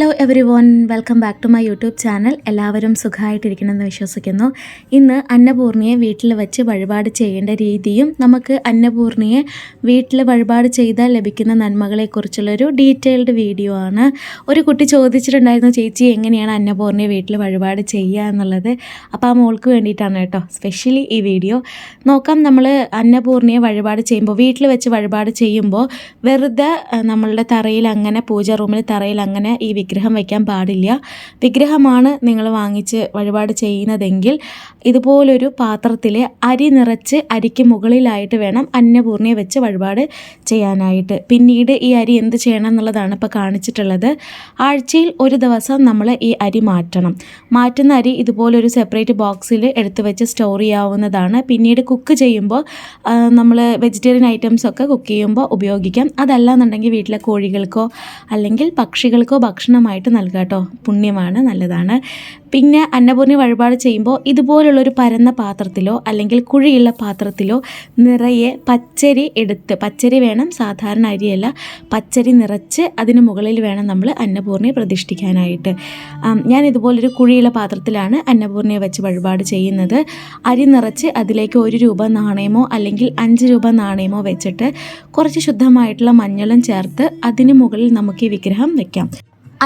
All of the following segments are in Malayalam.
Hello everyone welcome back to my YouTube channel എല്ലാവരും സുഖമായിട്ടിരിക്കണമെന്ന് വിശ്വസിക്കുന്നു. ഇന്ന് അന്നപൂർണിയെ വീട്ടിൽ വെച്ച് വഴിപാട് ചെയ്യേണ്ട രീതിയും നമുക്ക് അന്നപൂർണിയെ വീട്ടിൽ വഴിപാട് ചെയ്താൽ ലഭിക്കുന്ന നന്മകളെക്കുറിച്ചുള്ളൊരു ഡീറ്റെയിൽഡ് വീഡിയോ ആണ്. ഒരു കുട്ടി ചോദിച്ചിട്ടുണ്ടായിരുന്നു ചേച്ചി എങ്ങനെയാണ് അന്നപൂർണിയെ വീട്ടിൽ വഴിപാട് ചെയ്യുക എന്നുള്ളത്? അപ്പോൾ ആ മോൾക്ക് വേണ്ടിയിട്ടാണ് കേട്ടോ സ്പെഷ്യലി ഈ വീഡിയോ. നോക്കാം നമ്മൾ അന്നപൂർണിയെ വഴിപാട് ചെയ്യുമ്പോൾ വീട്ടിൽ വെച്ച് വഴിപാട് ചെയ്യുമ്പോൾ വെറുതെ നമ്മളുടെ തറയിൽ അങ്ങനെ പൂജ റൂമിൽ തറയിൽ അങ്ങനെ ഈ വിഗ്രഹം വയ്ക്കാൻ പാടില്ല. വിഗ്രഹമാണ് നിങ്ങൾ വാങ്ങിച്ച് വഴിപാട് ചെയ്യുന്നതെങ്കിൽ ഇതുപോലൊരു പാത്രത്തിൽ അരി നിറച്ച് അരിക്ക് മുകളിലായിട്ട് വേണം അന്നപൂർണയെ വെച്ച് വഴിപാട് ചെയ്യാനായിട്ട്. പിന്നീട് ഈ അരി എന്ത് ചെയ്യണം എന്നുള്ളതാണ് ഇപ്പോൾ കാണിച്ചിട്ടുള്ളത്. ആഴ്ചയിൽ ഒരു ദിവസം നമ്മൾ ഈ അരി മാറ്റണം. മാറ്റുന്ന അരി ഇതുപോലൊരു സെപ്പറേറ്റ് ബോക്സിൽ എടുത്തു വെച്ച് സ്റ്റോർ ചെയ്യാവുന്നതാണ്. പിന്നീട് കുക്ക് ചെയ്യുമ്പോൾ നമ്മൾ വെജിറ്റേറിയൻ ഐറ്റംസ് ഒക്കെ കുക്ക് ചെയ്യുമ്പോൾ ഉപയോഗിക്കാം. അതല്ല എന്നുണ്ടെങ്കിൽ വീട്ടിലെ കോഴികൾക്കോ അല്ലെങ്കിൽ പക്ഷികൾക്കോ ഭക്ഷണമായിട്ട് നൽകുക കേട്ടോ. പുണ്യമാണ് നല്ലതാണ്. പിന്നെ അന്നപൂർണി വഴിപാട് ചെയ്യുമ്പോൾ ഇതുപോലുള്ളൊരു പരന്ന പാത്രത്തിലോ അല്ലെങ്കിൽ കുഴിയുള്ള പാത്രത്തിലോ നിറയെ പച്ചരി എടുത്ത് പച്ചരി വേണം സാധാരണ അരിയല്ല പച്ചരി നിറച്ച് അതിന് മുകളിൽ വേണം നമ്മൾ അന്നപൂർണയെ പ്രതിഷ്ഠിക്കാനായിട്ട്. ഞാൻ ഇതുപോലൊരു കുഴിയുള്ള പാത്രത്തിലാണ് അന്നപൂർണയെ വെച്ച് വഴിപാട് ചെയ്യുന്നത്. അരി നിറച്ച് അതിലേക്ക് ഒരു രൂപ നാണയമോ അല്ലെങ്കിൽ അഞ്ച് രൂപ നാണയമോ വെച്ചിട്ട് കുറച്ച് ശുദ്ധമായിട്ടുള്ള മഞ്ഞളും ചേർത്ത് അതിന് മുകളിൽ നമുക്ക് ഈ വിഗ്രഹം വെക്കാം.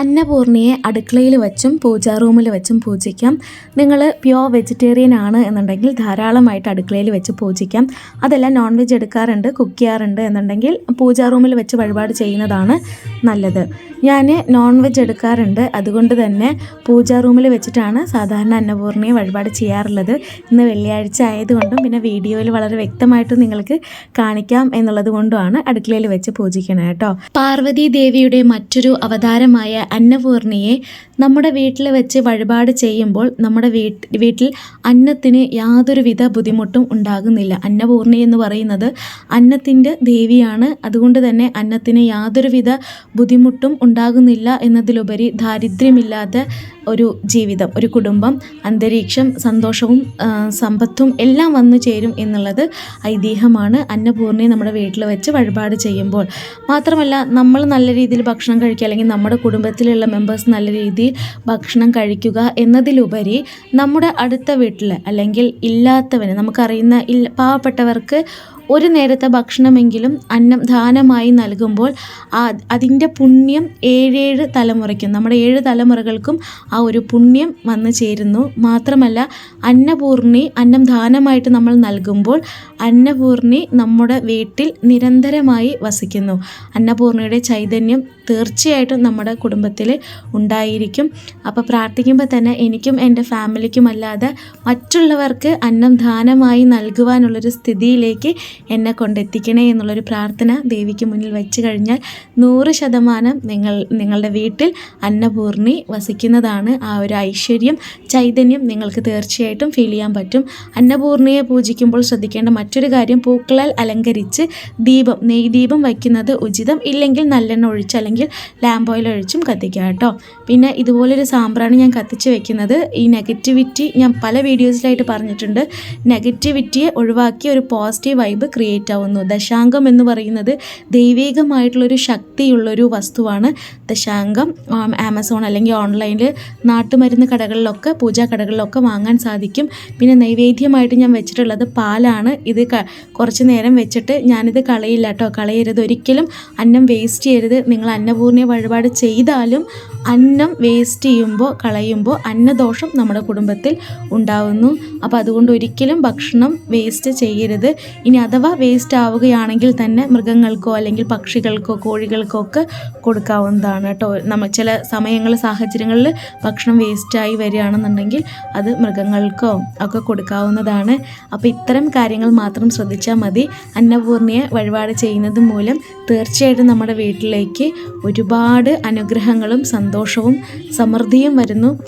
അന്നപൂർണിയെ അടുക്കളയിൽ വെച്ചും പൂജാ റൂമിൽ വെച്ചും പൂജിക്കാം. നിങ്ങൾ പ്യോർ വെജിറ്റേറിയൻ ആണ് എന്നുണ്ടെങ്കിൽ ധാരാളമായിട്ട് അടുക്കളയിൽ വെച്ച് പൂജിക്കാം. അതല്ല നോൺ വെജ് എടുക്കാറുണ്ട് കുക്ക് ചെയ്യാറുണ്ട് എന്നുണ്ടെങ്കിൽ പൂജാ റൂമിൽ വെച്ച് വഴിപാട് ചെയ്യുന്നതാണ് നല്ലത്. ഞാൻ നോൺ വെജ് എടുക്കാറുണ്ട്. അതുകൊണ്ട് തന്നെ പൂജാ റൂമിൽ വെച്ചിട്ടാണ് സാധാരണ അന്നപൂർണിയെ വഴിപാട് ചെയ്യാറുള്ളത്. ഇന്ന് വെള്ളിയാഴ്ച ആയതുകൊണ്ടും പിന്നെ വീഡിയോയിൽ വളരെ വ്യക്തമായിട്ട് നിങ്ങൾക്ക് കാണിക്കാം എന്നുള്ളത് കൊണ്ടുമാണ് അടുക്കളയിൽ വെച്ച് പൂജിക്കണേ കേട്ടോ. പാർവതി ദേവിയുടെ മറ്റൊരു അവതാരമായ അന്നപൂർണിയെ നമ്മുടെ വീട്ടിൽ വെച്ച് വഴിപാട് ചെയ്യുമ്പോൾ നമ്മുടെ വീട്ടിൽ അന്നത്തിന് യാതൊരുവിധ ബുദ്ധിമുട്ടും ഉണ്ടാകുന്നില്ല. അന്നപൂർണി എന്ന് പറയുന്നത് അന്നത്തിന്റെ ദേവിയാണ്. അതുകൊണ്ട് തന്നെ അന്നത്തിന് യാതൊരുവിധ ബുദ്ധിമുട്ടും ഉണ്ടാകുന്നില്ല എന്നതിലുപരി ദാരിദ്ര്യമില്ലാത്ത ഒരു ജീവിതം ഒരു കുടുംബം അന്തരീക്ഷം സന്തോഷവും സമ്പത്തും എല്ലാം വന്നു ചേരും എന്നുള്ളത് ഐതിഹ്യമാണ്. അന്നപൂർണി നമ്മുടെ വീട്ടിൽ വെച്ച് വഴിപാട് ചെയ്യുമ്പോൾ. മാത്രമല്ല നമ്മൾ നല്ല രീതിയിൽ ഭക്ഷണം കഴിക്കുക അല്ലെങ്കിൽ നമ്മുടെ കുടുംബത്തിലുള്ള മെമ്പേഴ്സ് നല്ല രീതിയിൽ ഭക്ഷണം കഴിക്കുക എന്നതിലുപരി നമ്മുടെ അടുത്ത വീട്ടിൽ അല്ലെങ്കിൽ ഇല്ലാത്തവന് നമുക്കറിയുന്ന ഇല്ല പാവപ്പെട്ടവർക്ക് ഒരു നേരത്തെ ഭക്ഷണമെങ്കിലും അന്നം ദാനമായി നൽകുമ്പോൾ ആ അതിന്റെ പുണ്യം ഏഴേഴ് തലമുറയ്ക്കും നമ്മുടെ ഏഴ് തലമുറകൾക്കും ആ ഒരു പുണ്യം വന്നു ചേരുന്നു. മാത്രമല്ല അന്നപൂർണി അന്നം ദാനമായിട്ട് നമ്മൾ നൽകുമ്പോൾ അന്നപൂർണി നമ്മുടെ വീട്ടിൽ നിരന്തരമായി വസിക്കുന്നു. അന്നപൂർണിയുടെ ചൈതന്യം തീർച്ചയായിട്ടും നമ്മുടെ കുടുംബത്തിൽ ഉണ്ടായിരിക്കും. അപ്പോൾ പ്രാർത്ഥിക്കുമ്പോൾ തന്നെ എനിക്കും എന്റെ ഫാമിലിക്കും അല്ലാതെ മറ്റുള്ളവർക്ക് അന്നം ദാനമായി നൽകുവാനുള്ളൊരു സ്ഥിതിയിലേക്ക് എന്നെ കൊണ്ടെത്തിക്കണേ എന്നുള്ളൊരു പ്രാർത്ഥന ദേവിക്ക് മുന്നിൽ വെച്ച് കഴിഞ്ഞാൽ നൂറ് ശതമാനം നിങ്ങൾ നിങ്ങളുടെ വീട്ടിൽ അന്നപൂർണി വസിക്കുന്നതാണ് ആ ഒരു ഐശ്വര്യം ചൈതന്യം നിങ്ങൾക്ക് തീർച്ചയായിട്ടും ഫീൽ ചെയ്യാൻ പറ്റും. അന്നപൂർണിയെ പൂജിക്കുമ്പോൾ ശ്രദ്ധിക്കേണ്ട മറ്റൊരു കാര്യം പൂക്കളാൽ അലങ്കരിച്ച് ദീപം നെയ് ദീപം വയ്ക്കുന്നത് ഉചിതം ഇല്ലെങ്കിൽ നല്ലെണ്ണ ഒഴിച്ച് അല്ലെങ്കിൽ ലാമ്പ് ഓയിൽ ഒഴിച്ചും കത്തിക്കുക കേട്ടോ. പിന്നെ ഇതുപോലൊരു സാമ്പ്രാണ് ഞാൻ കത്തിച്ച് വെക്കുന്നത് ഈ നെഗറ്റിവിറ്റി ഞാൻ പല വീഡിയോസിലായിട്ട് പറഞ്ഞിട്ടുണ്ട്. നെഗറ്റിവിറ്റിയെ ഒഴിവാക്കി ഒരു പോസിറ്റീവ് വൈബ് ക്രിയേറ്റ് ആവുന്നു. ദശാംഗം എന്ന് പറയുന്നത് ദൈവികമായിട്ടുള്ളൊരു ശക്തിയുള്ളൊരു വസ്തുവാണ്. ദശാംഗം ആമസോൺ അല്ലെങ്കിൽ ഓൺലൈനിൽ നാട്ടുമരുന്ന് കടകളിലൊക്കെ പൂജാ കടകളിലൊക്കെ വാങ്ങാൻ സാധിക്കും. പിന്നെ നൈവേദ്യമായിട്ട് ഞാൻ വെച്ചിട്ടുള്ളത് പാലാണ്. ഇത് കുറച്ച് നേരം വെച്ചിട്ട് ഞാനിത് കളയില്ല കേട്ടോ കളയരുത്. ഒരിക്കലും അന്നം വേസ്റ്റ് ചെയ്യരുത്. നിങ്ങൾ അന്നപൂർണ വഴിപാട് ചെയ്താലും അന്നം വേസ്റ്റ് ചെയ്യുമ്പോൾ കളയുമ്പോൾ അന്നദോഷം നമ്മുടെ കുടുംബത്തിൽ ഉണ്ടാവുന്നു. അപ്പോൾ അതുകൊണ്ട് ഒരിക്കലും ഭക്ഷണം വേസ്റ്റ് ചെയ്യരുത്. ഇനി അഥവാ വേസ്റ്റ് ആവുകയാണെങ്കിൽ തന്നെ മൃഗങ്ങൾക്കോ അല്ലെങ്കിൽ പക്ഷികൾക്കോ കോഴികൾക്കോ ഒക്കെ കൊടുക്കാവുന്നതാണ് കേട്ടോ. നമ്മൾ ചില സമയങ്ങൾ സാഹചര്യങ്ങളിൽ ഭക്ഷണം വേസ്റ്റായി വരികയാണെന്നുണ്ടെങ്കിൽ അത് മൃഗങ്ങൾക്കോ ഒക്കെ കൊടുക്കാവുന്നതാണ്. അപ്പോൾ ഇത്തരം കാര്യങ്ങൾ മാത്രം ശ്രദ്ധിച്ചാൽ മതി. അന്നപൂർണിയെ വഴിപാട് ചെയ്യുന്നത് മൂലം തീർച്ചയായിട്ടും നമ്മുടെ വീട്ടിലേക്ക് ഒരുപാട് അനുഗ്രഹങ്ങളും സമൃദ്ധിയും വരുന്നു.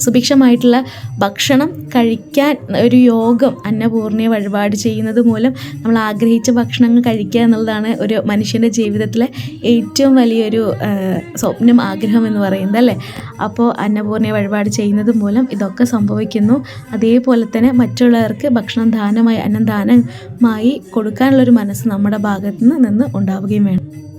സുഭിക്ഷമായിട്ടുള്ള ഭക്ഷണം കഴിക്കാൻ ഒരു യോഗം അന്നപൂർണയെ വഴിപാട് ചെയ്യുന്നത് മൂലം നമ്മൾ ആഗ്രഹിച്ച ഭക്ഷണങ്ങൾ കഴിക്കുക എന്നുള്ളതാണ് ഒരു മനുഷ്യന്റെ ജീവിതത്തിലെ ഏറ്റവും വലിയൊരു സ്വപ്നം ആഗ്രഹം എന്ന് പറയുന്നത് അല്ലേ? അപ്പോൾ അന്നപൂർണയെ വഴിപാട് ചെയ്യുന്നത് മൂലം ഇതൊക്കെ സംഭവിക്കുന്നു. അതേപോലെ തന്നെ മറ്റുള്ളവർക്ക് ഭക്ഷണം ദാനമായി അന്നം ദാനമായി കൊടുക്കാനുള്ളൊരു മനസ്സ് നമ്മുടെ ഭാഗത്തു നിന്ന് ഉണ്ടാവുകയും വേണം.